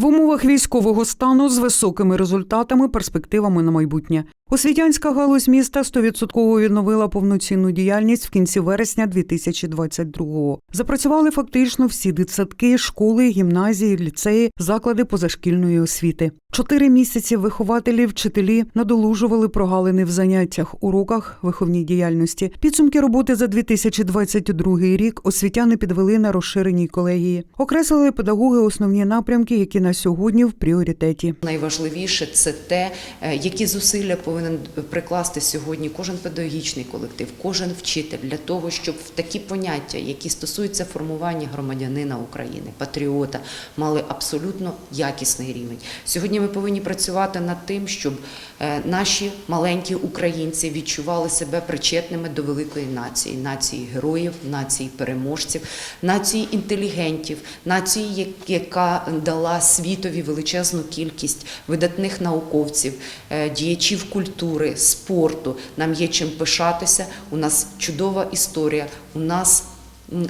В умовах військового стану з високими результатами, перспективами на майбутнє. Освітянська галузь міста 100% відновила повноцінну діяльність в кінці вересня 2022-го. Запрацювали фактично всі дитсадки, школи, гімназії, ліцеї, заклади позашкільної освіти. Чотири місяці вихователі, вчителі надолужували прогалини в заняттях, уроках, виховній діяльності. Підсумки роботи за 2022 рік освітяни підвели на розширеній колегії. Окреслили педагоги основні напрямки, які на сьогодні в пріоритеті. Найважливіше це те, е, які зусилля повинен прикласти сьогодні кожен педагогічний колектив, кожен вчитель для того, щоб в такі поняття, які стосуються формування громадянина України, патріота, мали абсолютно якісний рівень. Сьогодні ми повинні працювати над тим, щоб е, наші маленькі українці відчували себе причетними до великої нації, нації героїв, нації переможців, нації інтелігентів, нації, яка дала світові величезну кількість видатних науковців, е, діячів культури, спорту. Нам є чим пишатися. У нас чудова історія, у нас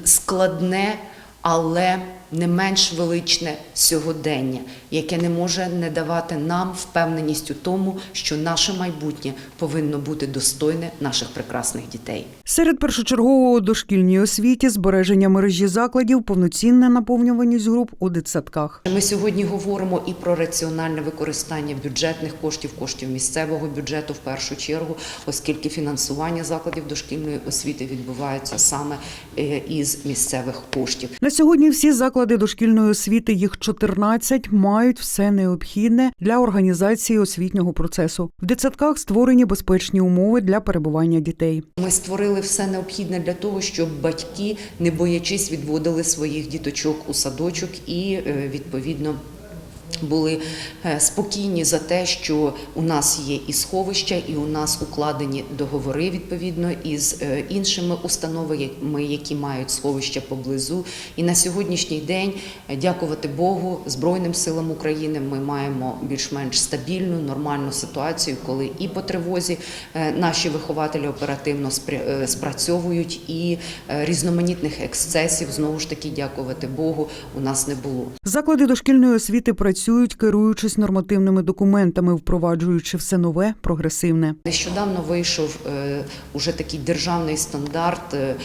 складне, але не менш величне сьогодення, яке не може не давати нам впевненість у тому, що наше майбутнє повинно бути достойне наших прекрасних дітей. Серед першочергового дошкільній освіті збереження мережі закладів, повноцінна наповнюваність груп у дитсадках. Ми сьогодні говоримо і про раціональне використання бюджетних коштів, коштів місцевого бюджету в першу чергу, оскільки фінансування закладів дошкільної освіти відбувається саме е, із місцевих коштів. На сьогодні всі заклади дошкільної освіти, їх 14, мають все необхідне для організації освітнього процесу. В дитсадках створені безпечні умови для перебування дітей. Ми створили все необхідне для того, щоб батьки, не боячись, відводили своїх діточок у садочок і е, відповідно. Були е, спокійні за те, що у нас є і сховища, і у нас укладені договори відповідно із е, іншими установами, які мають сховища поблизу. І на сьогоднішній день, е, дякувати Богу, Збройним силам України ми маємо більш-менш стабільну, нормальну ситуацію, коли і по тривозі наші вихователі оперативно спрацьовують, і різноманітних ексцесів знову ж таки, дякувати Богу, у нас не було. Заклади дошкільної освіти працюють, керуючись нормативними документами, впроваджуючи все нове, прогресивне. Нещодавно вийшов е, уже такий державний стандарт е, е,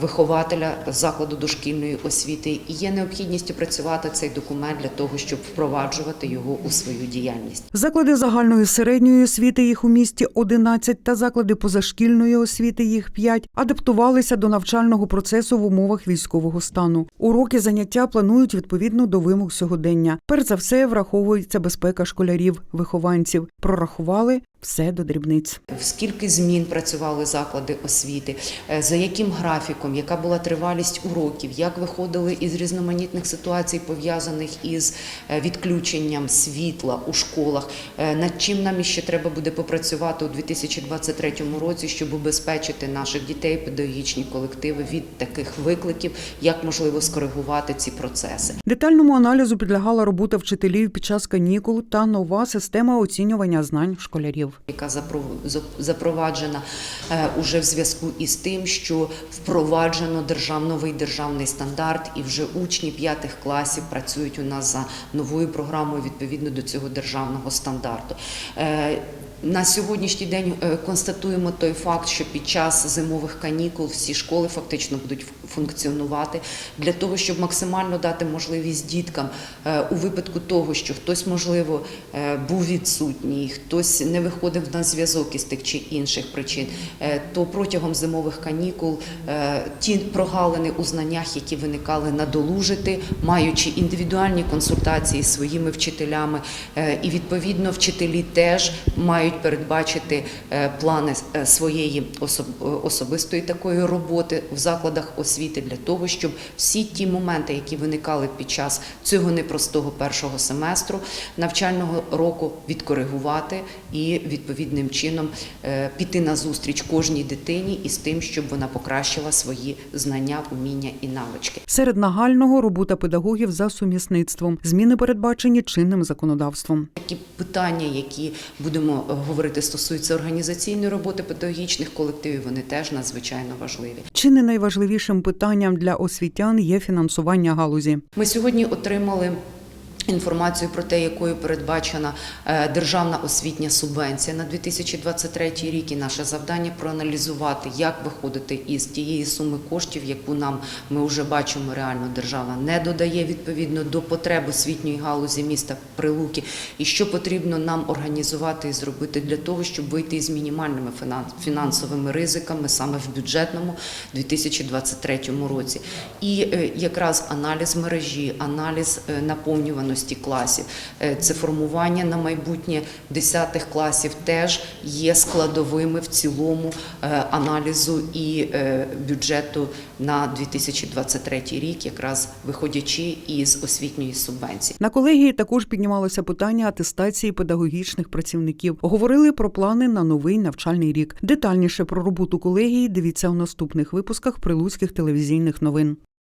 вихователя закладу дошкільної освіти, і є необхідність опрацювати цей документ для того, щоб впроваджувати його у свою діяльність. Заклади загальної середньої освіти їх у місті 11 та заклади позашкільної освіти їх 5 адаптувалися до навчального процесу в умовах військового стану. Уроки заняття планують відповідно до вимог сьогодення. Перш за все враховується безпека школярів, вихованців. Прорахували все до дрібниць. Скільки змін працювали заклади освіти, е, за яким графіком, яка була тривалість уроків, як виходили із різноманітних ситуацій, пов'язаних із е, відключенням світла у школах, е, над чим нам іще треба буде попрацювати у 2023 році, щоб убезпечити наших дітей, педагогічні колективи від таких викликів, як можливо скоригувати ці процеси. Детальному аналізу підлягала робота вчителів під час канікул та нова система оцінювання знань школярів. Яка запро- запроваджена е, уже в зв'язку із тим, що впроваджено держав, новий державний стандарт, і вже учні п'ятих класів працюють у нас за новою програмою відповідно до цього державного стандарту. На сьогоднішній день е, констатуємо той факт, що під час зимових канікул всі школи фактично будуть функціонувати для того, щоб максимально дати можливість діткам е, у випадку того, що хтось, можливо, е, був відсутній, хтось не виходив на зв'язок із тих чи інших причин, то протягом зимових канікул ті прогалини у знаннях, які виникали, надолужити, маючи індивідуальні консультації з своїми вчителями, і відповідно вчителі теж мають передбачити е, плани е, своєї особистої такої роботи в закладах освіти для того, щоб всі ті моменти, які виникали під час цього непростого першого семестру навчального року, відкоригувати і відповідним чином е, піти на зустріч кожній дитині із тим, щоб вона покращила свої знання, уміння і навички. Серед нагального робота педагогів за сумісництвом. Зміни передбачені чинним законодавством. Такі питання, які будемо е, говорити, стосується організаційної роботи педагогічних колективів, вони теж надзвичайно важливі. Чи не найважливішим питанням для освітян є фінансування галузі? Ми сьогодні отримали Інформацію про те, якою передбачена е, державна освітня субвенція на 2023 рік, і наше завдання проаналізувати, як виходити із тієї суми коштів, яку нам ми вже бачимо, реально держава не додає відповідно до потреб освітньої галузі міста Прилуки, і що потрібно нам організувати і зробити для того, щоб вийти із мінімальними фінансовими ризиками саме в бюджетному 2023 році. І е, якраз аналіз мережі, аналіз е, наповнюваності класів, е, це формування на майбутнє 10 класів теж є складовими в цілому е, аналізу і е, бюджету на 2023 рік, якраз виходячи із освітньої субвенції. На колегії також піднімалося питання атестації педагогічних працівників. Говорили про плани на новий навчальний рік. Детальніше про роботу колегії дивіться у наступних випусках прилуцьких телевізійних новин.